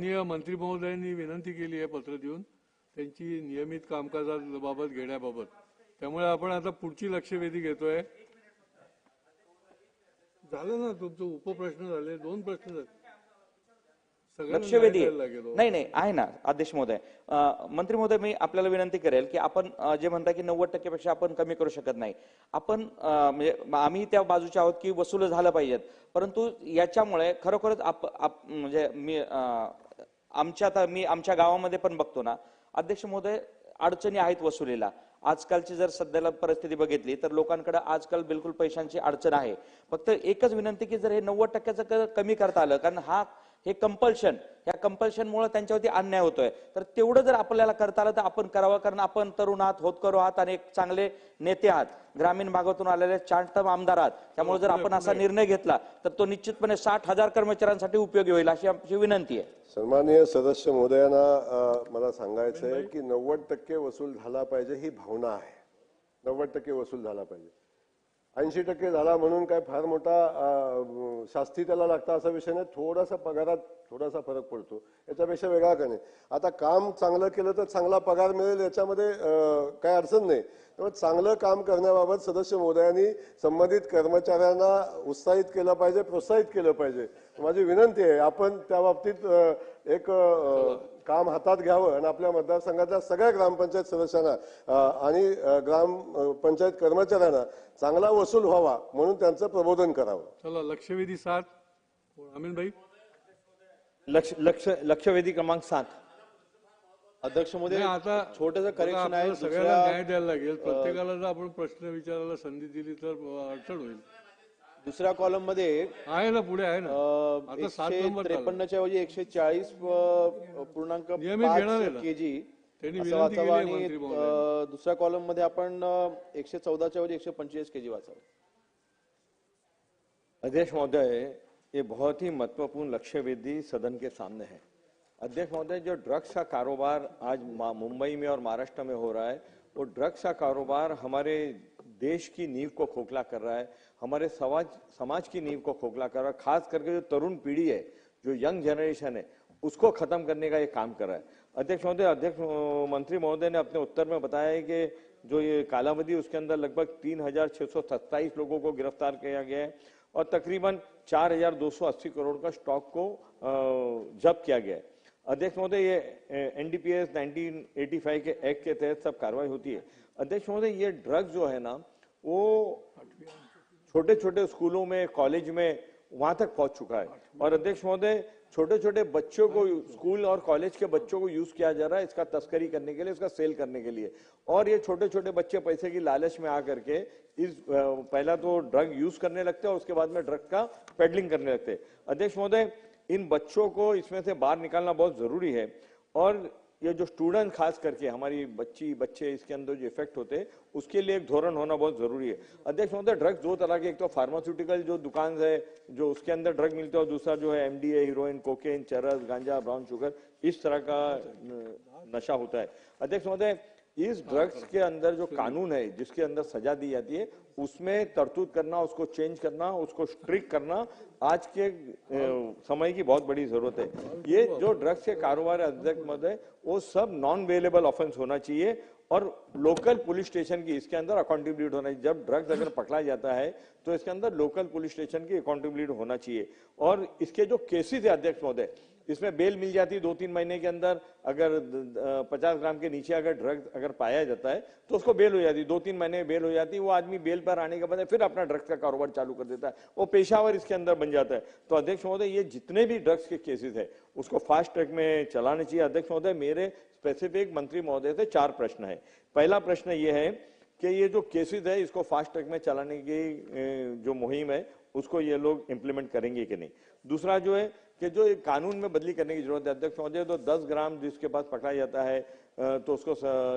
माननीय मंत्री महोदयांनी विनंती केली आहे पत्र देऊन त्यांची नियमित कामकाजाबाबत घेण्याबाबत. त्यामुळे आपण आता पुढची लक्षवेधी घेतोय. झालं ना तुमचं उपप्रश्न झाले दोन प्रश्न झाले. लक्षवेधी हो. नाही नाही आहे ना अध्यक्ष महोदय. मंत्री महोदय मी आपल्याला विनंती करेल की आपण जे म्हणता की नव्वद टक्केपेक्षा आपण कमी करू शकत नाही. आपण म्हणजे आम्ही त्या बाजूचे आहोत की वसूल झालं पाहिजेत. परंतु याच्यामुळे खरोखरच आप म्हणजे मी आमच्या आता मी आमच्या गावामध्ये पण बघतो ना अध्यक्ष महोदय अडचणी आहेत वसुलीला. आजकालची जर सध्याला परिस्थिती बघितली तर लोकांकडे आजकाल बिलकुल पैशांची अडचण आहे. फक्त एकच विनंती की जर हे नव्वद टक्क्याचं क- कमी करता आलं कारण हा हे कंपल्शन ह्या कंपल्शनमुळे त्यांच्यावरती अन्याय होतोय. तर तेवढं जर आपल्याला करता आलं तर आपण करावं कारण आपण तरुण आहात होतकरू आहात आणि एक चांगले नेते आहात. ग्रामीण भागातून आलेले चांटम आमदार आहात. त्यामुळे जर आपण असा निर्णय घेतला तर तो निश्चितपणे साठ हजार कर्मचाऱ्यांसाठी उपयोगी होईल अशी आमची विनंती आहे. सन्माननीय सदस्य महोदयांना मला सांगायचं आहे की नव्वद टक्के वसूल झाला पाहिजे ही भावना आहे. नव्वद टक्के वसूल झाला पाहिजे. ऐंशी टक्के झाला म्हणून काय फार मोठा शास्ती त्याला लागता असा विषय नाही. थोडासा पगारात थोडासा फरक पडतो. याच्यापेक्षा वेगळा का नाही? आता काम चांगलं केलं तर चांगला पगार मिळेल याच्यामध्ये काही अडचण नाही. त्यामुळे चांगलं काम करण्याबाबत सदस्य महोदयांनी संबंधित कर्मचाऱ्यांना उत्साहित केलं पाहिजे प्रोत्साहित केलं पाहिजे. माझी विनंती आहे आपण त्या बाबतीत एक काम हातात घ्यावं आणि आपल्या मतदारसंघातल्या सगळ्या ग्रामपंचायत सदस्यांना आणि अ, ग्राम अ, पंचायत कर्मचाऱ्यांना चांगला वसूल व्हावा म्हणून त्यांचं प्रबोधन करावं. चला लक्षवेधी सात. अमीन भाई लक्ष लक्ष लक्षवेधी क्रमांक सात. अध्यक्ष महोदय आता छोटंसं करेक्शन आहे. सगळ्यांना न्याय द्यायला लागेल. प्रत्येकाला जर आपण प्रश्न विचारायला संधी दिली तर अडचण होईल. दुसऱ्या कॉलममध्ये आहे ना पुढे आहे ना अ, आता सात एकशे नंबर. त्रेपन्नच्या ऐवजी एकशे चाळीस पूर्णांक नियमित घेणार आहे ना? पाच केजी त्यांनी असं विनंती केली वाचावं आहे आणि मंत्री महोदयांनी. अ, दुसऱ्या कॉलममध्ये आपण अ, एकशे चौदाच्या ऐवजी एकशे पंचेचाळीस केजी वाचावं अध्यक्ष महोदय ये बहुत ही महत्त्वपूर्ण लक्ष्य सदन के सामने है अध्यक्ष महोदय जो ड्रग्स का कारोबार आज मा- मुंबई में और महाराष्ट्र में हो रहा है वो ड्रग्स का कारोबार हमारे देश की नींव को खोखला कर रहा है, हमारे समाज समाज की नींव को खोखला कर रहा है, खास करके जो तरुण पीढ़ी है, जो यंग जनरेशन है, उसको खत्म करने का ये काम कर रहा है। अध्यक्ष महोदय, अध्यक्ष मंत्री महोदय ने अपने उत्तर में बताया है कि जो ये कालावधि, उसके अंदर लगभग तीन हज़ार छह सौ सत्ताईस लोगों को गिरफ़्तार किया गया है और तकरीबन चार हज़ार दो सौ अस्सी करोड़ का स्टॉक को जब्त किया गया है। अध्यक्ष महोदय, ये एनडीपीएस 1985 के एक्ट के तहत सब कार्रवाई होती है। अध्यक्ष महोदय, ये ड्रग जो है ना, वो छोटे छोटे स्कूलों में, कॉलेज में वहाँ तक पहुँच चुका है। और अध्यक्ष महोदय छोटे छोटे बच्चों को स्कूल और कॉलेज के बच्चों को यूज़ किया जा रहा है इसका तस्करी करने के लिए, इसका सेल करने के लिए। और ये छोटे छोटे बच्चे पैसे की लालच में आकर के इस पहला तो ड्रग यूज़ करने लगते हैं और उसके बाद में ड्रग का पेडलिंग करने लगते हैं। अध्यक्ष महोदय, इन बच्चों को इसमें से बाहर निकालना बहुत ज़रूरी है। और ये जो स्टूडेंट खास करके हमारी बच्ची, बच्चे इसके अंदर जो इफ़ेक्ट होते हैं, उसके लिए एक धोरण होना बहुत ज़रूरी है। अध्यक्ष महोदय ड्रग्स दो तरह के, एक तो फार्मास्यूटिकल जो दुकान है, जो उसके अंदर ड्रग मिलते हैं, और दूसरा जो है एमडीए हीरोइन कोकेन चरस, गांजा ब्राउन शुगर इस तरह का नशा होता है। अध्यक्ष महोदय इस ड्रग्स के अंदर जो कानून है जिसके अंदर सजा दी जाती है उसमें तरतूद करना उसको चेंज करना उसको स्ट्रिक करना आज के समय की बहुत बड़ी ज़रूरत है। ये जो ड्रग्स के कारोबार है, अध्यक्ष महोदय वो सब नॉन वेलेबल ऑफेंस होना चाहिए और लोकल पुलिस स्टेशन की इसके अंदर अकाउंटेबिलिटी होना चाहिए। जब ड्रग्स अगर पकड़ा जाता है तो इसके अंदर लोकल पुलिस स्टेशन की अकाउंटेबिलिटी होना चाहिए। और इसके जो केसेस है अध्यक्ष महोदय इसमें बेल मिल जाती है दो तीन महीने के अंदर। अगर पचास ग्राम के नीचे अगर ड्रग अगर पाया जाता है तो उसको बेल हो जाती है। दो तीन महीने में बेल हो जाती है, वो आदमी बेल पर आने के बाद फिर अपना ड्रग्स का कारोबार चालू कर देता है। वो पेशावर इसके अंदर बन जाता है। तो अध्यक्ष महोदय, ये जितने भी ड्रग्स के केसेस है, उसको फास्ट ट्रैक में चलाना चाहिए। अध्यक्ष महोदय, मेरे स्पेसिफिक मंत्री महोदय से चार प्रश्न है। पहला प्रश्न ये है कि ये जो केसेस है, इसको फास्ट ट्रैक में चलाने की जो मुहिम है, उसको ये लोग इम्प्लीमेंट करेंगे कि नहीं? दूसरा जो है कि जो ये कानून में बदली करने की ज़रूरत है, अध्यक्ष महोदय तो 10 ग्राम जिसके पास पकड़ा जाता है तो उसको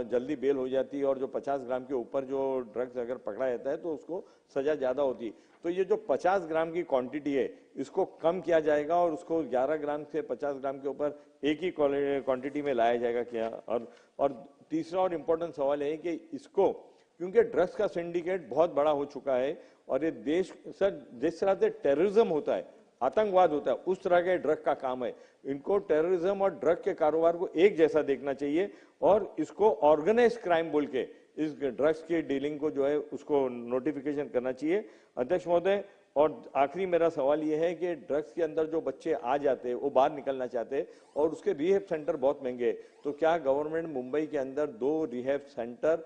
जल्दी बेल हो जाती है और जो 50 ग्राम के ऊपर जो ड्रग्स अगर पकड़ा जाता है तो उसको सजा ज़्यादा होती है। तो ये जो 50 ग्राम की क्वांटिटी है, इसको कम किया जाएगा और उसको 11 ग्राम से 50 ग्राम के ऊपर एक ही क्वांटिटी में लाया जाएगा क्या और और तीसरा और इम्पोर्टेंट सवाल है कि इसको, क्योंकि ड्रग्स का सिंडिकेट बहुत बड़ा हो चुका है और ये देश, सर, जिस तरह से टेररिज्म होता है आतंकवाद होता है, उस तरह के ड्रग का काम है। इनको टेररिज्म और ड्रग के कारोबार को एक जैसा देखना चाहिए और इसको ऑर्गेनाइज क्राइम बोल के, इस ड्रग्स की डीलिंग को जो है, उसको नोटिफिकेशन करना चाहिए। अध्यक्ष महोदय, और आखिरी मेरा सवाल यह है कि ड्रग्स के अंदर जो बच्चे आ जाते हैं, वो बाहर निकलना चाहते हैं और उसके रिहेब सेंटर बहुत महँगे। तो क्या गवर्नमेंट मुंबई के अंदर दो रिहेब सेंटर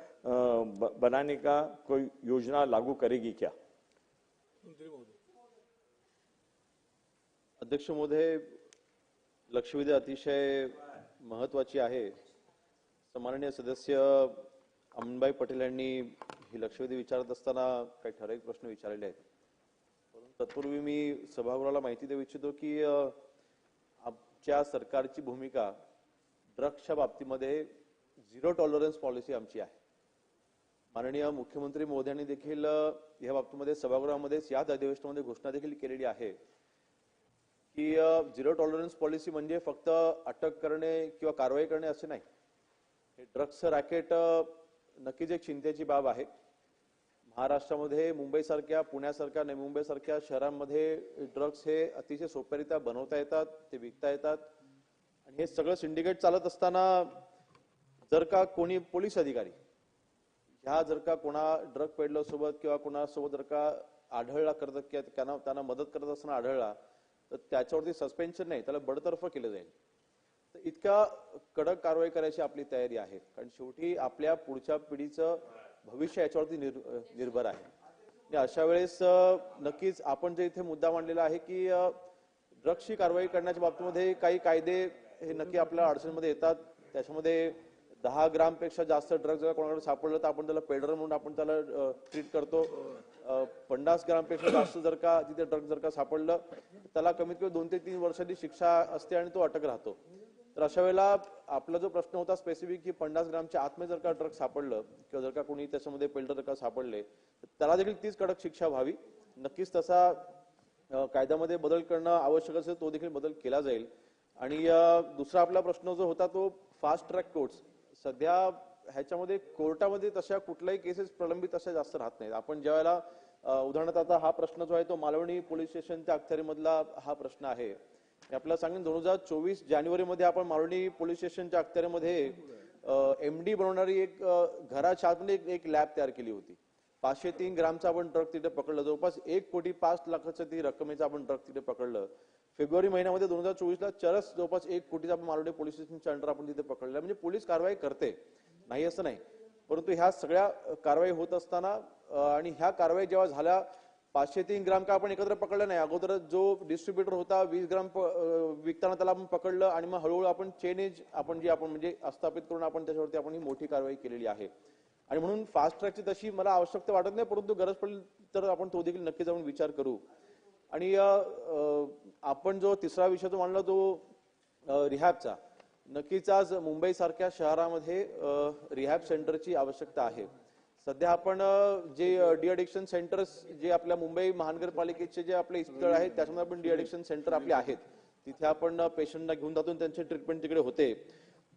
बनाने का कोई योजना लागू करेगी क्या? अध्यक्ष महोदय लक्षवेधी अतिशय महत्वाची आहे. सन्माननीय सदस्य अमनबाई पटेल यांनी ही लक्षवेधी विचारत असताना काही ठराविक प्रश्न विचारलेले आहेत. परंतु तत्पूर्वी मी सभागृहाला माहिती देऊ इच्छितो की आमच्या सरकारची भूमिका ड्रग्सच्या बाबतीमध्ये झिरो टॉलरन्स पॉलिसी आमची आहे. माननीय मुख्यमंत्री मोदयांनी देखील या बाबतीमध्ये सभागृहामध्येच याच अधिवेशनामध्ये घोषणा देखील केलेली आहे. की झिरो टॉलरन्स पॉलिसी म्हणजे फक्त अटक करणे किंवा कारवाई करणे असे नाही. हे ड्रग्सचं रॅकेट नक्कीच एक चिंतेची बाब आहे. महाराष्ट्रामध्ये मुंबईसारख्या पुण्यासारख्या नवी मुंबईसारख्या शहरांमध्ये ड्रग्स हे अतिशय सोप्यारित्या बनवता येतात ते विकता येतात. आणि हे सगळं सिंडिकेट चालत असताना जर का कोणी पोलीस अधिकारी ह्या जर का कोणा ड्रग पेडलर सोबत किंवा कोणासोबत जर का आढळला करत किंवा त्यांना त्यांना मदत करत असताना आढळला तर त्याच्यावरती सस्पेन्शन नाही त्याला बडतर्फ केलं जाईल. तर इतका कडक कारवाई करायची आपली तयारी आहे. कारण शेवटी आपल्या पुढच्या पिढीचं भविष्य याच्यावरती निर् निर्भर आहे. अशा वेळेस नक्कीच आपण जे इथे मुद्दा मांडलेला आहे की ड्रग्सची कारवाई करण्याच्या बाबतीमध्ये काही कायदे हे नक्की आपल्या अडचणीमध्ये येतात. त्याच्यामध्ये दहा ग्रामपेक्षा जास्त ड्रग्ज जर कोणाकडे सापडलं तर आपण त्याला पेडर म्हणून आपण त्याला ट्रीट करतो. पन्नास ग्रामपेक्षा जास्त जर का तिथे ड्रग जर का सापडलं त्याला कमीत कमी दोन ते तीन वर्षाची शिक्षा असते आणि तो अटक राहतो. तर अशा वेळेला आपला जो प्रश्न होता स्पेसिफिक की पन्नास ग्रामच्या आतमध्ये जर का ड्रग सापडलं किंवा जर का कोणी त्याच्यामध्ये पेल्डर जर का सापडले तर त्याला देखील तीच कडक शिक्षा व्हावी. नक्कीच तसा कायद्यामध्ये बदल करणं आवश्यक असेल तो देखील बदल केला जाईल. आणि दुसरा आपला प्रश्न जो होता तो फास्ट ट्रॅक कोर्ट्स सध्या ह्याच्यामध्ये कोर्टामध्ये तशा कुठल्याही केसेस प्रलंबित अशा जास्त राहत नाहीत. आपण ज्या वेळेला उदाहरणार्थ आता हा प्रश्न जो आहे तो मालवणी पोलीस स्टेशनच्या अखत्यारीमधला हा प्रश्न आहे. मी आपल्याला सांगेन दोन हजार चोवीस जानेवारीमध्ये आपण मालवणी पोलीस स्टेशनच्या अखत्यारीमध्ये एम डी बनवणारी एक घराच्या आतमध्ये एक- एक लॅब तयार केली होती. पाचशे तीन ग्रामचा आपण ट्रक तिथे पकडलं. जवळपास एक कोटी पाच लाखाचं ती रकमेचं आपण ट्रक तिथे पकडलं. फेब्रुवारी महिन्यामध्ये दोन हजार चोवीसला चरस जवळपास एक कोटीचा आपण पोलीस स्टेशनच्या अंडर आपण तिथे पकडलं म्हणजे पोलीस कारवाई करते. नाही असं नाही. परंतु ह्या सगळ्या कारवाई होत असताना आणि ह्या कारवाई जेव्हा झाल्या पाचशे तीन ग्राम का आपण एकत्र पकडलं नाही? अगोदर जो डिस्ट्रीब्युटर होता वीस ग्राम विकताना त्याला आपण पकडलं आणि मग हळूहळू आपण चेनेज आपण जी आपण म्हणजे स्थापित करून आपण त्याच्यावरती आपण ही मोठी कारवाई केलेली आहे. आणि म्हणून फास्ट ट्रॅकची तशी मला आवश्यकता वाटत नाही परंतु गरज पडली तर आपण तो देखील नक्की जाऊन विचार करू. आणि आपण जो तिसरा विषय तो मांडला तो रिहॅबचा. नक्कीच आज मुंबई सारख्या शहरामध्ये रिहॅब सेंटरची आवश्यकता आहे. सध्या आपण जे डी अडिक्शन सेंटर्स जे आपल्या मुंबई महानगरपालिकेचे जे आपले स्थळ आहेत त्याच्यामध्ये आपण डी अडिक्शन सेंटर आपले आहेत. तिथे आपण पेशंटना घेऊन जातो त्यांचे ट्रीटमेंट तिकडे होते.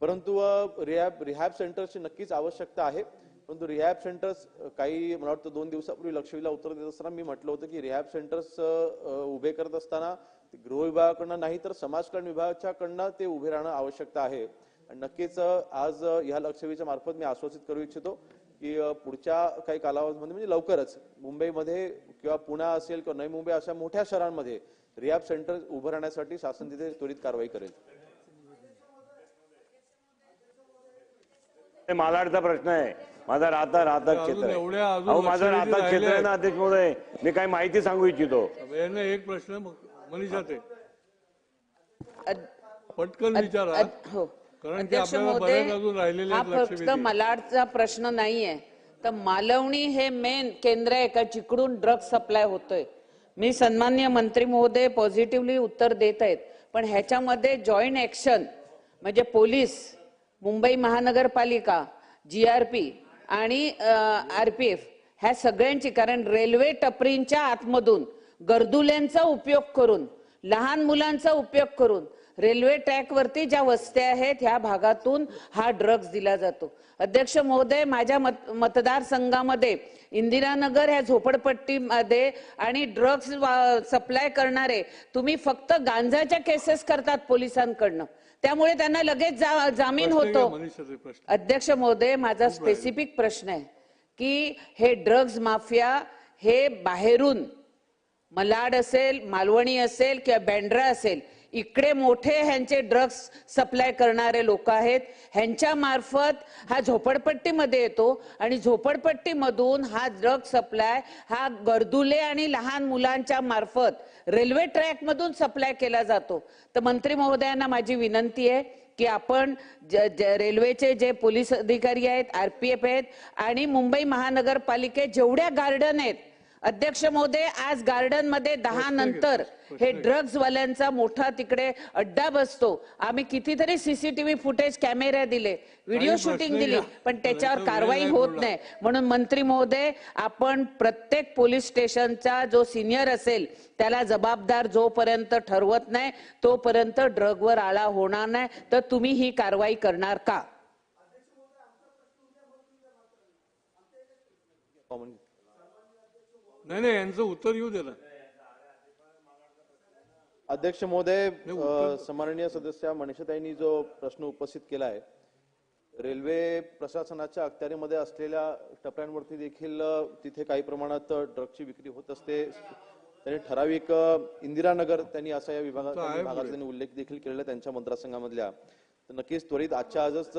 परंतु रिहॅब रिहॅब सेंटरची नक्कीच आवश्यकता आहे. परंतु रिहॅब सेंटर्स काही मला वाटतं दोन दिवसापूर्वी लक्षवेधीला उत्तर देत असताना मी म्हटलं होतं की रिहॅब सेंटर्स उभे करत असताना गृहविभागाकडनं गृह विभागाकडनं नाही तर समाज कल्याण विभागाच्याकडनं ते उभे राहणं आवश्यकता आहे. आणि नक्कीच आज ह्या लक्षवेधीच्या मार्फत मी आश्वासित करू इच्छितो की पुढच्या काही कालावधीमध्ये म्हणजे लवकरच मुंबईमध्ये किंवा पुणे असेल किंवा नवी मुंबई अशा मोठ्या शहरांमध्ये रिहॅब सेंटर उभं राहण्यासाठी शासन तिथे त्वरित कारवाई करेल. मालाडचा प्रश्न आहे. माझा राहता राहता क्षेत्र आहे. अहो माझं राहता क्षेत्र आहे ना अध्यक्ष महोदय मी काही माहिती सांगू इच्छितो. यांना एक प्रश्न मनीषा ते. पटकन विचारा. हो. अध्यक्ष महोदय, हा फक्त. मलाडचा प्रश्न नाहीये. तर मालवणी हे मेन केंद्र आहे का? जिकडून ड्रग सप्लाय होतोय. मी सन्मान्य मंत्री महोदय पॉझिटिव्हली उत्तर देत आहेत. पण ह्याच्यामध्ये जॉईंट ऍक्शन म्हणजे पोलीस मुंबई महानगरपालिका जीआरपी आणि आरपीएफ ह्या सगळ्यांची कारण रेल्वे टपरींच्या आतमधून गर्दुल्यांचा उपयोग करून लहान मुलांचा उपयोग करून रेल्वे ट्रॅकवरती ज्या वस्त्या आहेत ह्या भागातून हा ड्रग्ज दिला जातो. अध्यक्ष महोदय माझ्या मत मतदारसंघामध्ये इंदिरानगर ह्या झोपडपट्टीमध्ये आणि ड्रग्ज सप्लाय करणारे तुम्ही फक्त गांजाच्या केसेस करतात पोलिसांकडनं. त्यामुळे त्यांना लगेच जामीन होतो. अध्यक्ष महोदय माझा स्पेसिफिक प्रश्न आहे की हे ड्रग्ज माफिया हे बाहेरून मलाड असेल मालवणी असेल किंवा बँड्रा असेल इकडे मोठे ह्यांचे ड्रग्स सप्लाय करणारे लोक आहेत. ह्यांच्या मार्फत हा झोपडपट्टीमध्ये येतो आणि झोपडपट्टीमधून हा ड्रग सप्लाय हा गर्दुले आणि लहान मुलांच्या मार्फत रेल्वे ट्रॅकमधून सप्लाय केला जातो. तर मंत्री महोदयांना माझी विनंती आहे की आपण ज- ज- रेल्वेचे जे पोलीस अधिकारी आहेत आरपीएफ आहेत आणि मुंबई महानगरपालिकेत जेवढ्या गार्डन आहेत अध्यक्ष महोदय आज गार्डनमध्ये दहा नंतर हे ड्रग्ज वाल्यांचा मोठा तिकडे अड्डा बसतो. आम्ही कितीतरी सीसीटीव्ही फुटेज कॅमेरे दिले व्हिडिओ शूटिंग दिली. पण त्याच्यावर कारवाई होत. नाही. म्हणून मंत्री महोदय आपण प्रत्येक पोलीस स्टेशनचा जो सिनियर असेल त्याला जबाबदार जोपर्यंत ठरवत नाही तोपर्यंत ड्रगवर आळा होणार नाही. तर तुम्ही ही कारवाई करणार का? कॉमन नाही नाही यांचं उत्तर येऊ दे ना. अध्यक्ष महोदय सन्माननीय सदस्य मनीषाताईंनी जो प्रश्न उपस्थित केला आहे रेल्वे प्रशासनाच्या अखत्यारीमध्ये असलेल्या टप्प्यांवरती देखील तिथे काही प्रमाणात ड्रगची विक्री होत असते. त्यांनी ठराविक इंदिरानगर त्यांनी असा या विभागाचा त्यांनी उल्लेख देखील केलेला त्यांच्या मतदारसंघामधल्या तर नक्कीच त्वरित आजच्या आजच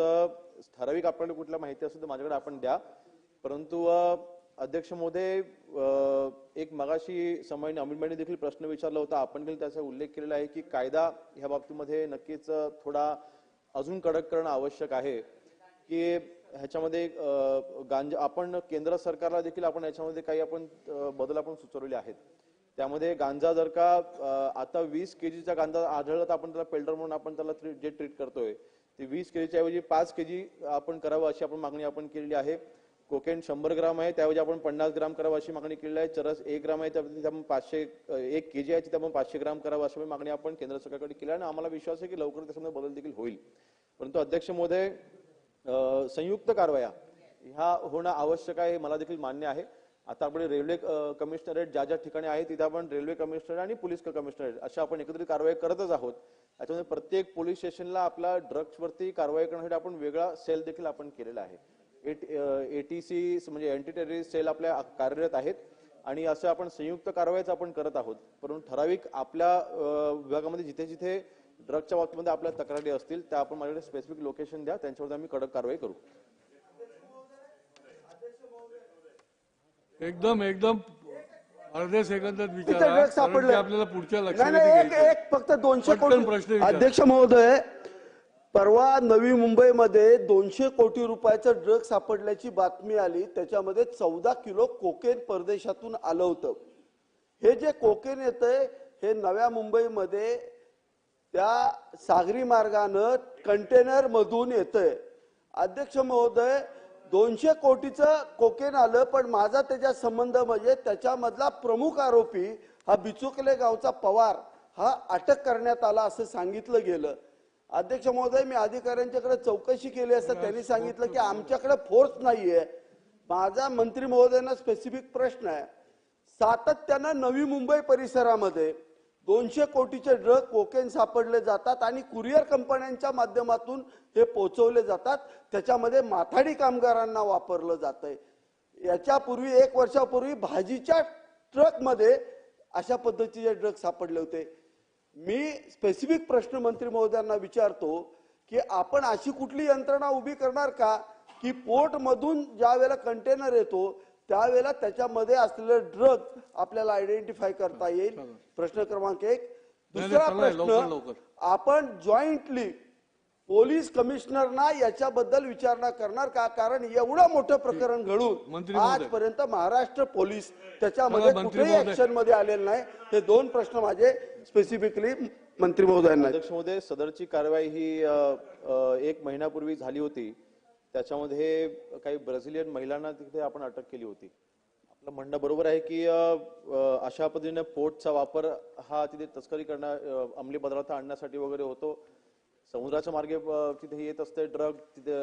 ठराविक आपल्याला कुठल्या माहिती असेल तर माझ्याकडे आपण द्या. परंतु अध्यक्ष महोदय एक मगाशी समाईने अमितबाईंनी देखील प्रश्न विचारला होता. आपण देखील त्याचा उल्लेख केलेला आहे की कायदा ह्या बाबतीमध्ये नक्कीच थोडा अजून कडक करणं आवश्यक आहे. की ह्याच्यामध्ये गांजा आपण केंद्र सरकारला देखील आपण याच्यामध्ये काही आपण बदल आपण सुचवलेले आहेत. त्यामध्ये गांजा जर का आता वीस केजीचा गांजा आढळला तर आपण त्याला पेल्डर म्हणून आपण त्याला जे ट्रीट करतोय ते वीस केजीच्या ऐवजी पाच केजी आपण करावं अशी आपण मागणी आपण केलेली आहे. कोकेन शंभर ग्राम आहे त्याऐवजी आपण पन्नास ग्राम करावं अशी मागणी केलेली आहे. चरस एक ग्राम आहे त्यामध्ये पाचशे एक के जी आहे त्यामुळे पाचशे ग्राम करावं अशी मागणी आपण केंद्र सरकारकडे केली आणि आम्हाला विश्वास आहे की लवकर त्याच्यामध्ये बदल देखील होईल. परंतु अध्यक्ष महोदय संयुक्त कारवाया ह्या होणं आवश्यक आहे हे मला देखील मान्य आहे. आता आपण रेल्वे कमिशनरेट ज्या ज्या ठिकाणी आहे तिथे आपण रेल्वे कमिशनर आणि पोलीस कमिशनरेट अशा आपण एकत्रित कारवाई करतच आहोत. त्याच्यामध्ये प्रत्येक पोलीस स्टेशनला आपला ड्रग्सवरती कारवाई करण्यासाठी आपण वेगळा सेल देखील आपण केलेला आहे. एटीसी म्हणजे अँटी टेररिस्ट सेल आपल्या कार्यरत आहेत आणि असं आपण संयुक्त कारवाईच आपण करत आहोत. परंतु ठराविक आपल्या विभागामध्ये जिथे जिथे ड्रगच्या बाबतीमध्ये आपल्या तक्रारी असतील त्या आपण माझ्याकडे स्पेसिफिक लोकेशन द्या त्यांच्यावर आम्ही कडक कारवाई करू. एकदम एकदम अर्ध्या सेकंदात विचारा आपल्याला पुढच्या लक्षात नाही एक फक्त दोनशे प्रश्न. अध्यक्ष महोदय परवा नवी मुंबईमध्ये दोनशे कोटी रुपयाचं ड्रग सापडल्याची बातमी आली. त्याच्यामध्ये चौदा किलो कोकेन परदेशातून आलं होतं. हे जे कोकेन येतंय हे नव्या मुंबईमध्ये त्या सागरी मार्गानं कंटेनर मधून येतंय. अध्यक्ष महोदय दोनशे कोटीचं कोकेन आलं पण माझा त्याच्या संबंध म्हणजे त्याच्यामधला प्रमुख आरोपी हा बिचुकले गावचा पवार हा अटक करण्यात आला असं सांगितलं गेलं. अध्यक्ष महोदय मी अधिकाऱ्यांच्याकडे चौकशी केली असता त्यांनी सांगितलं की आमच्याकडे फोर्स नाहीये. माझा मंत्री महोदयांना स्पेसिफिक प्रश्न आहे. सातत्यानं नवी मुंबई परिसरामध्ये दोनशे कोटीचे ड्रग कोकेन सापडले जातात आणि कुरिअर कंपन्यांच्या माध्यमातून हे पोहोचवले जातात. त्याच्यामध्ये माथाडी कामगारांना वापरलं जात आहे याच्यापूर्वी एक वर्षापूर्वी भाजीच्या ट्रकमध्ये अशा पद्धतीचे ड्रग सापडले होते. मी स्पेसिफिक प्रश्न मंत्री महोदयांना विचारतो की आपण अशी कुठली यंत्रणा उभी करणार का? की पोर्ट मधून ज्या वेळेला कंटेनर येतो त्यावेळेला त्याच्यामध्ये असलेले ड्रग आपल्याला आयडेंटिफाय करता येईल. प्रश्न क्रमांक एक. दुसरा प्रश्न. आपण जॉईंटली पोलीस कमिशनरना याच्याबद्दल विचारणा करणार का कारण एवढं मोठं प्रकरण घडून. आजपर्यंत महाराष्ट्र पोलीस त्याच्यामध्ये कुठेही. ऍक्शनमध्ये आलेलं नाही हे दोन प्रश्न माझे स्पेसिफिकली मंत्री महोदयांना. अध्यक्ष महोदय सदरची कारवाई ही एक महिन्यापूर्वी झाली होती त्याच्यामध्ये काही ब्राझिलियन महिलांना तिथे आपण अटक केली होती आपलं म्हणणं बरोबर आहे की अशा पद्धतीने पोटचा वापर हा तिथे तस्करी करण्या अ, अंमली पदार्थ आणण्यासाठी वगैरे होतो समुद्राच्या मार्गे तिथे येत असते ड्रग तिथे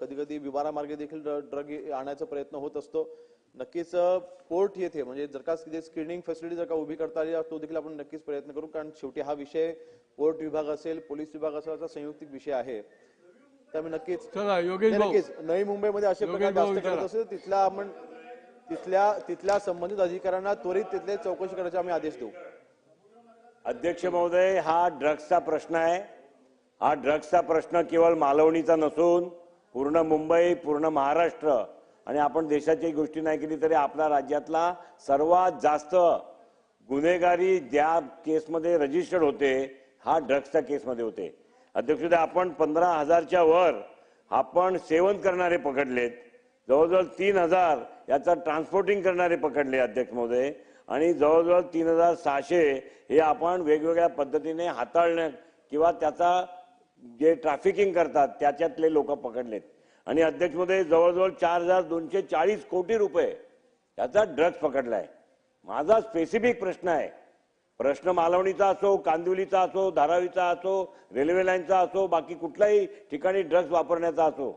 कधी कधी विमानामार्गे देखील ड्रग आणायचा प्रयत्न होत असतो. नक्कीच पोर्ट येथे म्हणजे जर का तिथे स्क्रीनिंग फॅसिलिटी जर का उभी करता आली तो देखील आपण नक्कीच प्रयत्न करू कारण शेवटी हा विषय पोर्ट विभाग असेल पोलीस विभाग असेल असा संयुक्तिक विषय आहे. त्यामुळे नक्कीच चला योगेश नाही, भाऊ. नक्कीच नवी मुंबईमध्ये असे प्रकार जास्त. करत असेल तिथल्या आपण तिथल्या तिथल्या संबंधित अधिकाऱ्यांना त्वरित तिथले चौकशी करण्याचे आम्ही आदेश देऊ. अध्यक्ष महोदय हा ड्रग्सचा प्रश्न आहे. हा ड्रग्सचा प्रश्न केवळ मालवणीचा नसून पूर्ण मुंबई पूर्ण महाराष्ट्र आणि आपण देशाची गोष्टी नाही केली तरी आपल्या राज्यातला सर्वात जास्त गुन्हेगारी ज्या केसमध्ये रजिस्टर्ड होते हा ड्रग्सच्या केसमध्ये होते. अध्यक्ष आपण पंधरा हजारच्या वर आपण सेवन करणारे पकडलेत. जवळजवळ तीन हजार याचा ट्रान्सपोर्टिंग करणारे पकडले अध्यक्ष महोदय. आणि जवळजवळ तीन हजार सहाशे हे आपण वेगवेगळ्या पद्धतीने हाताळण्या किंवा त्याचा जे ट्रॅफिकिंग करतात त्याच्यातले लोक पकडलेत. आणि अध्यक्ष जवळजवळ चार हजार दोनशे चाळीस कोटी रुपये त्याचा ड्रग्ज पकडलाय. माझा स्पेसिफिक प्रश्न आहे. प्रश्न मालवणीचा असो कांदिवलीचा असो धारावीचा असो रेल्वे लाईनचा असो बाकी कुठल्याही ठिकाणी ड्रग्ज वापरण्याचा असो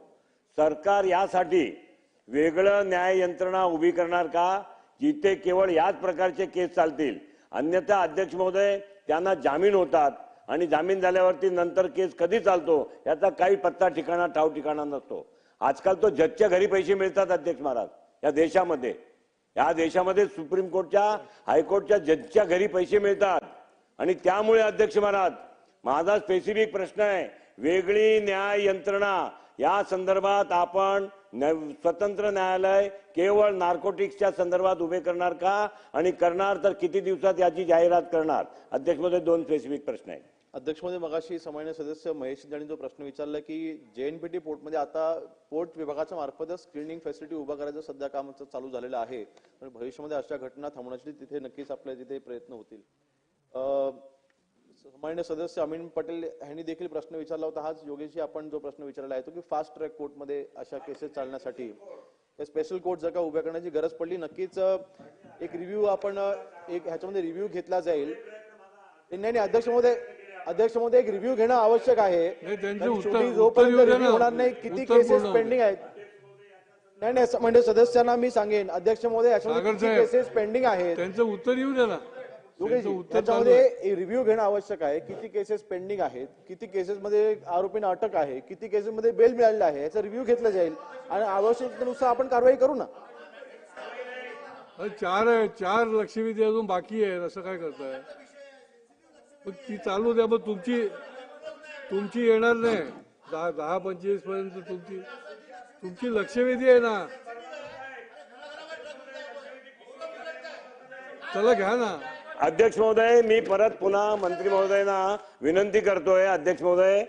सरकार यासाठी वेगळं न्याय यंत्रणा उभी करणार का? जिथे केवळ याच प्रकारचे केस चालतील. अन्यथा अध्यक्ष महोदय त्यांना जामीन होतात. आणि जामीन झाल्यावरती नंतर केस कधी चालतो याचा काही पत्ता ठिकाणा ठाव ठिकाणा नसतो. आजकाल तो जजच्या घरी पैसे मिळतात अध्यक्ष महाराज या देशामध्ये. या देशामध्ये सुप्रीम कोर्टच्या हायकोर्टच्या जजच्या घरी पैसे मिळतात. आणि त्यामुळे अध्यक्ष महाराज माझा स्पेसिफिक प्रश्न आहे वेगळी न्याय यंत्रणा या संदर्भात आपण स्वतंत्र न्यायालय केवळ नार्कोटिक्सच्या संदर्भात उभे करणार का? आणि करणार तर किती दिवसात याची जाहिरात करणार? अध्यक्षमध्ये दोन स्पेसिफिक प्रश्न आहेत. अध्यक्षमध्ये मगाशी सामान्य सदस्य महेश यांनी जो प्रश्न विचारला की जेएनपीटी पोर्टमध्ये आता पोर्ट विभागाच्या मार्फतच स्क्रीनिंग फॅसिलिटी उभा करायचं सध्या काम चालू झालेलं आहे. पण भविष्यामध्ये अशा घटना थांबवण्यासाठी तिथे नक्कीच आपल्या तिथे प्रयत्न होतील. अं, सामान्य सदस्य अमीन पटेल यांनी देखील प्रश्न विचारला होता. हाच योगेशजी आपण जो प्रश्न विचारला आहे तो की फास्ट ट्रॅक कोर्टमध्ये अशा केसेस चालण्यासाठी. स्पेशल कोर्ट जर का उभ्या करण्याची गरज पडली नक्कीच एक रिव्ह्यू आपण एक ह्याच्यामध्ये रिव्ह्यू घेतला जाईल. नाही नाही अध्यक्ष महोदय अध्यक्ष महोदय एक रिव्ह्यू घेणं आवश्यक आहे. जोपर्यंत. होणार नाही किती केसेस पेंडिंग आहेत. नाही नाही म्हणजे सदस्यांना मी सांगेन अध्यक्ष महोदय याच्यामध्ये. केसेस पेंडिंग आहेत. त्यांचं उत्तर येऊ द्या ना. त्याच्यामध्ये. रिव्ह्यू घेणं आवश्यक आहे. किती केसेस पेंडिंग आहेत किती केसेस मध्ये आरोपींना अटक आहे किती केसेस मध्ये बेल मिळालेलं आहे याचा रिव्ह्यू घेतला जाईल. आणि आवश्यकतेनुसार आपण कारवाई करू ना. चार आहे चार लक्षवेधी अजून बाकी आहे असं काय करताय? मग ती चालू द्या मग तुमची तुमची येणार नाही. दहा दहा पंचवीसपर्यंत तुमची तुमची लक्षवेधी आहे ना. चला घ्या ना. अध्यक्ष महोदय मी परत पुन्हा मंत्री महोदयांना विनंती करतोय अध्यक्ष महोदय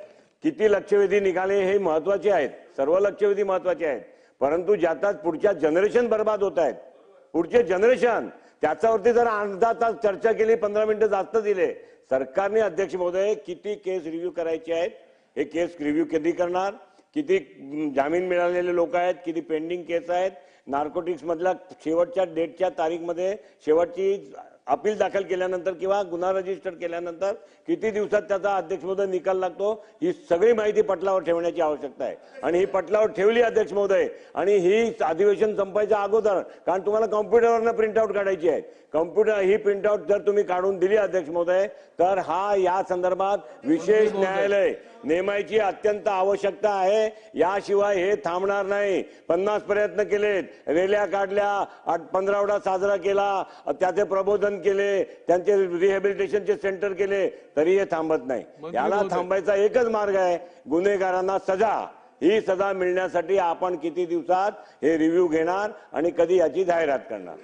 किती लक्षवेधी निघाले हे महत्त्वाचे आहेत. सर्व लक्षवेधी महत्त्वाचे आहेत. परंतु ज्यातात पुढच्या जनरेशन बर्बाद होत आहेत पुढचे जनरेशन त्याच्यावरती जर अर्धा तास चर्चा केली पंधरा मिनिटं जास्त दिले. सरकारने अध्यक्ष महोदय किती केस रिव्ह्यू करायचे आहेत हे केस रिव्ह्यू कधी करणार? किती जामीन मिळालेले लोक आहेत किती पेंडिंग केस आहेत? नार्कोटिक्स मधल्या शेवटच्या डेटच्या तारीखमध्ये शेवटची अपील दाखल केल्यानंतर किंवा गुन्हा रजिस्टर केल्यानंतर किती दिवसात त्याचा अध्यक्ष महोदय निकाल लागतो ही सगळी माहिती पटलावर ठेवण्याची आवश्यकता आहे. आणि ही पटलावर ठेवली अध्यक्ष महोदय आणि ही अधिवेशन संपायच्या अगोदर कारण तुम्हाला कॉम्प्युटरवरनं प्रिंटआउट काढायची आहे कॉम्प्युटर ही प्रिंटआउट जर तुम्ही काढून दिली अध्यक्ष महोदय तर हा या संदर्भात विशेष न्यायालय नेमायची अत्यंत आवश्यकता आहे. याशिवाय हे थांबणार नाही. पन्नास प्रयत्न केलेत. रेल्या काढल्या पंधरावडा साजरा केला त्याचे प्रबोधन केले त्यांचे रिहॅबिलिटेशनचे सेंटर केले तरी हे थांबत नाही. याला. थांबायचा एकच मार्ग आहे. गुन्हेगारांना सजा. ही सजा मिळण्यासाठी आपण किती दिवसात हे रिव्ह्यू घेणार आणि कधी याची जाहिरात करणार?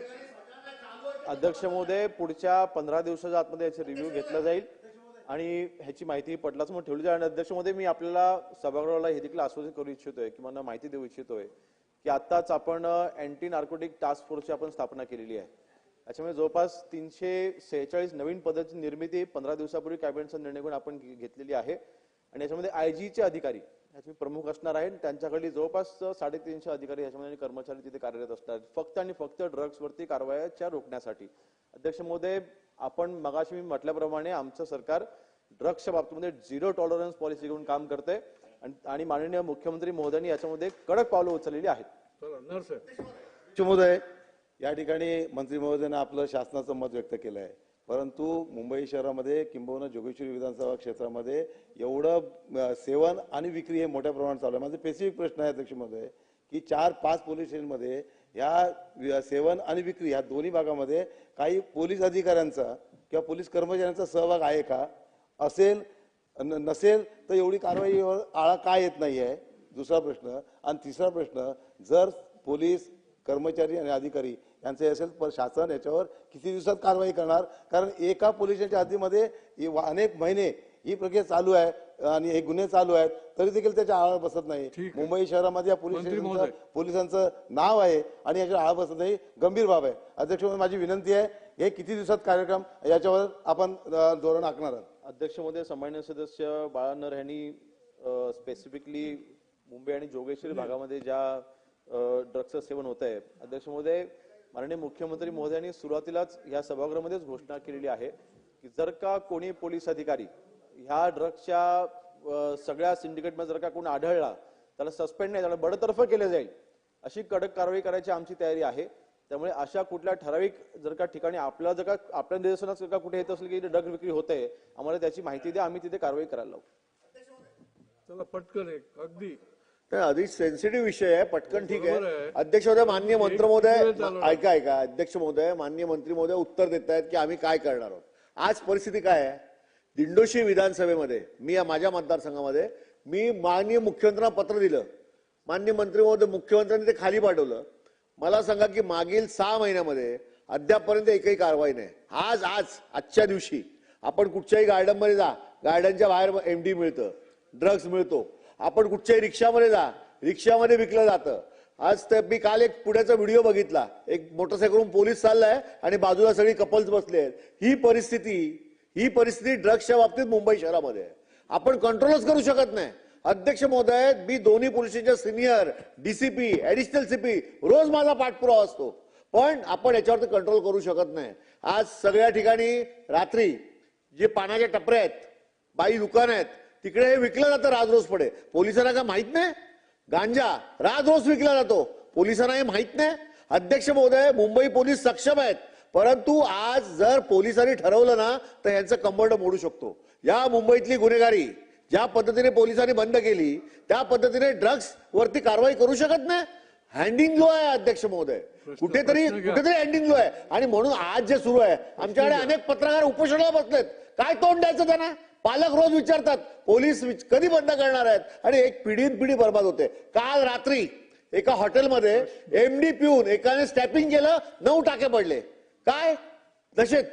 अध्यक्ष महोदय पुढच्या पंधरा दिवसाच्या आतमध्ये याचे रिव्ह्यू घेतला जाईल. आणि ह्याची माहिती पटलाच म्हणून ठेवली जाईल. आणि अध्यक्ष महोदय मी आपल्याला सभागृहाला हे देखील आश्वासित करू इच्छितोय किंवा माहिती देऊ इच्छितोय की आत्ताच आपण अँटी नार्कोटिक टास्क फोर्सची आपण स्थापना केलेली आहे. त्याच्यामुळे जवळपास तीनशे सेहेचाळीस नवीन पदाची निर्मिती पंधरा दिवसापूर्वी कॅबिनेटचा निर्णय घेऊन आपण घेतलेली आहे. आणि याच्यामध्ये आय जीचे अधिकारी याचे मी प्रमुख असणार आहे. त्यांच्याकडे जवळपास साडेतीनशे अधिकारी याच्यामध्ये आणि कर्मचारी तिथे कार्यरत असणार आहेत. फक्त आणि फक्त ड्रग्सवरती कारवाया रोखण्यासाठी. अध्यक्ष महोदय आपण मगाशी मी म्हटल्याप्रमाणे आमचं सरकार ड्रग्सच्या बाबतीमध्ये झिरो टॉलरन्स पॉलिसी घेऊन काम करते आणि माननीय मुख्यमंत्री महोदयांनी याच्यामध्ये कडक पावलं उचललेली आहेत. महोदय या ठिकाणी मंत्री महोदयानं आपलं शासनाचं मत व्यक्त केलं आहे परंतु मुंबई शहरामध्ये किंबहुना जोगेश्वरी विधानसभा क्षेत्रामध्ये एवढं सेवन आणि विक्री हे मोठ्या प्रमाणात चालू आहे. माझा स्पेसिफिक प्रश्न आहे अध्यक्ष महोदय की चार पाच पोलीस स्टेशनमध्ये ह्या सेवन आणि विक्री ह्या दोन्ही भागामध्ये काही पोलीस अधिकाऱ्यांचा किंवा पोलीस कर्मचाऱ्यांचा सहभाग आहे का? असेल न- नसेल तर एवढी कारवाईवर आळा का येत नाही आहे दुसरा प्रश्न. आणि तिसरा प्रश्न जर पोलीस कर्मचारी आणि अधिकारी यांचे असेल तर शासन याच्यावर किती दिवसात कारवाई करणार? कारण एका पोलीस स्टेशनच्या हद्दीमध्ये हे अनेक महिने ही प्रक्रिया चालू आहे आणि हे गुन्हे चालू आहेत तरी देखील त्याच्या आळा बसत नाही. मुंबई शहरामध्ये या पोलीस स्टेशनचं. पोलिसांचं नाव आहे आणि याच्यावर आळा बसत नाही. गंभीर बाब आहे. अध्यक्ष महोदय, माझी विनंती आहे हे किती दिवसात कार्यक्रम याच्यावर आपण धोरण आखणार आहात. अध्यक्ष महोदय सन्मान्य सदस्य बाळानर यांनी स्पेसिफिकली मुंबई आणि जोगेश्वरी भागामध्ये ज्या ड्रग्सचं सेवन होत आहे अध्यक्ष महोदय माननीय मुख्यमंत्री महोदयांनी सुरुवातीलाच या सभागृहामध्येच घोषणा केलेली आहे की जर का कोणी पोलीस अधिकारी ह्या ड्रग्सच्या सगळ्या सिंडिकेटमध्ये जर का कोणी आढळला त्याला सस्पेंड नाही त्याला बडतर्फ केलं जाईल अशी कडक कारवाई करायची आमची तयारी आहे. त्यामुळे अशा कुठल्या ठराविक जर का ठिकाणी आपल्या जर का आपल्या निदर्शनात जर का कुठे येत असेल की ड्रग विक्री होते आम्हाला त्याची माहिती द्या आम्ही तिथे कारवाई करायला लावू. चला पटकन एक अगदी. अधिक सेन्सिटिव्ह विषय आहे पटकन ठीक बरोबर आहे. अध्यक्ष महोदय मान्य मंत्र महोदय ऐका ऐका. अध्यक्ष महोदय मान्य मंत्री महोदय उत्तर देत आहेत की आम्ही काय करणार आहोत. आज परिस्थिती काय आहे? दिंडोशी विधानसभेमध्ये मी या माझ्या मतदारसंघामध्ये मी माननीय मुख्यमंत्र्यांना पत्र दिलं. मान्य मंत्री महोदय मुख्यमंत्र्यांनी ते खाली पाठवलं. मला सांगा की मागील सहा महिन्यामध्ये अद्यापपर्यंत एकही कारवाई नाही. आज आज आजच्या दिवशी आपण कुठच्याही गार्डनमध्ये जा. गार्डनच्या बाहेर एमडी मिळतं ड्रग्ज मिळतो. आपण कुठच्याही रिक्षामध्ये जा. रिक्षामध्ये विकलं जातं. आज तर मी काल एक पुण्याचा व्हिडिओ बघितला. एक मोटरसायकलवरून पोलीस चाललाय आणि बाजूला सगळी कपल्स बसले आहेत. ही परिस्थिती ही परिस्थिती ड्रग्सच्या बाबतीत मुंबई शहरामध्ये आहे. आपण कंट्रोलच करू शकत नाही. अध्यक्ष महोदय मी दोन्ही पोलिसांच्या सिनियर डीसीपी ऍडिशनल सीपी रोज माझा पाठपुरावा असतो. पण आपण याच्यावरती कंट्रोल करू शकत नाही. आज सगळ्या ठिकाणी रात्री जे पाण्याच्या टपऱ्या आहेत बाई दुकान आहेत तिकडे हे विकलं जातं राज रोज पडे पोलिसांना काय माहीत नाही? गांजा राज रोज विकला जातो. पोलिसांना हे माहीत नाही. अध्यक्ष महोदय मुंबई पोलीस सक्षम आहेत. परंतु आज जर पोलिसांनी ठरवलं ना तर यांचं कंबरड मोडू शकतो. या मुंबईतली गुन्हेगारी ज्या पद्धतीने पोलिसांनी बंद केली त्या पद्धतीने ड्रग्स वरती कारवाई करू शकत नाही. हँडिंग लो आहे अध्यक्ष महोदय. कुठेतरी. कुठेतरी एंडिंग लो आहे. आणि म्हणून आज जे सुरू आहे आमच्याकडे अनेक पत्रकार उपोषणाला बसलेत. काय तोंड द्यायचं त्यांना? पालक रोज विचारतात पोलीस विच- कधी बंद करणार आहेत? आणि एक पिढीन पिढी बर्बाद होते. काल रात्री एका हॉटेलमध्ये एमडी पिऊन एकाने स्टॅपिंग केलं नऊ टाके पडले. काय? नशेत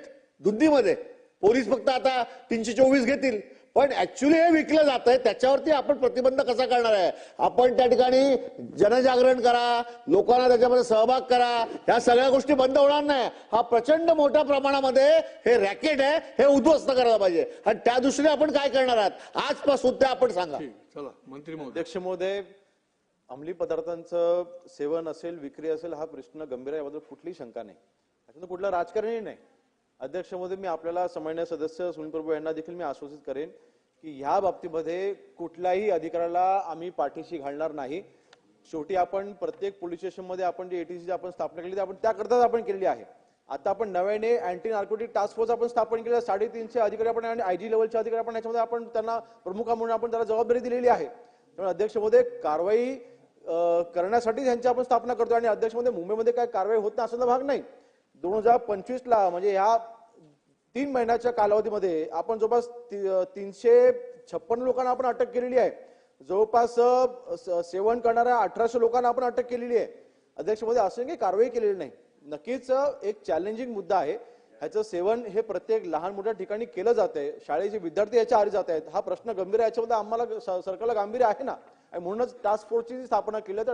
धुंदीमध्ये पोलीस फक्त आता तीनशे चोवीस घेतील. पण ऍक्च्युली हे विकलं जात आहे त्याच्यावरती आपण प्रतिबंध कसा करणार आहे? आपण त्या ठिकाणी जनजागरण करा लोकांना त्याच्यामध्ये सहभाग करा. ह्या सगळ्या गोष्टी बंद होणार नाही. हा प्रचंड मोठ्या प्रमाणामध्ये हे रॅकेट आहे हे उद्ध्वस्त करायला पाहिजे. आणि त्या दृष्टीने आपण काय करणार आहात? आजपासून ते आपण सांगा. चला मंत्री महोदय. अध्यक्ष महोदय अंमली पदार्थांचं सेवन असेल विक्री असेल हा प्रश्न गंभीर आहे. याबद्दल कुठलीही शंका नाही. त्याच्यात कुठलं राजकारणही नाही. अध्यक्ष मी आपल्याला समन्वय सदस्य सुनील प्रभू यांना देखील मी आश्वासित करेन की ह्या बाबतीमध्ये कुठल्याही अधिकाऱ्याला आम्ही पाठीशी घालणार नाही. शेवटी आपण प्रत्येक पोलीस स्टेशनमध्ये आपण जे एटीसी आपण स्थापना केली ती आपण त्याकरताच आपण केलेली आहे. आता आपण नव्याने अँटी नार्कोटिक टास्क फोर्स आपण स्थापन केलं साडेतीनशे अधिकारी आपण आणि आयजी लेवलचे अधिकारी आपण याच्यामध्ये आपण त्यांना प्रमुखा म्हणून आपण त्याला जबाबदारी दिलेली आहे. त्यामुळे अध्यक्षमध्ये कारवाई करण्यासाठी त्यांची आपण स्थापना करतो आणि अध्यक्षमध्ये मुंबईमध्ये काय कारवाई होत नाही असा भाग नाही. दोन हजार पंचवीस ला म्हणजे ह्या तीन महिन्याच्या कालावधीमध्ये आपण जवळपास तीनशे छप्पन लोकांना आपण अटक केलेली आहे. जवळपास सेवन करणाऱ्या अठराशे लोकांना आपण अटक केलेली आहे. अध्यक्षमध्ये असं काही कारवाई केलेली नाही. नक्कीच एक चॅलेंजिंग मुद्दा आहे. ह्याचं सेवन हे प्रत्येक लहान मोठ्या ठिकाणी केलं जात आहे. शाळेचे विद्यार्थी याच्या आरी जात आहेत. हा प्रश्न गंभीर आहे. याच्यामध्ये आम्हाला सरकारला गांभीर्य आहे ना? आणि म्हणूनच टास्क फोर्सची स्थापना केली तर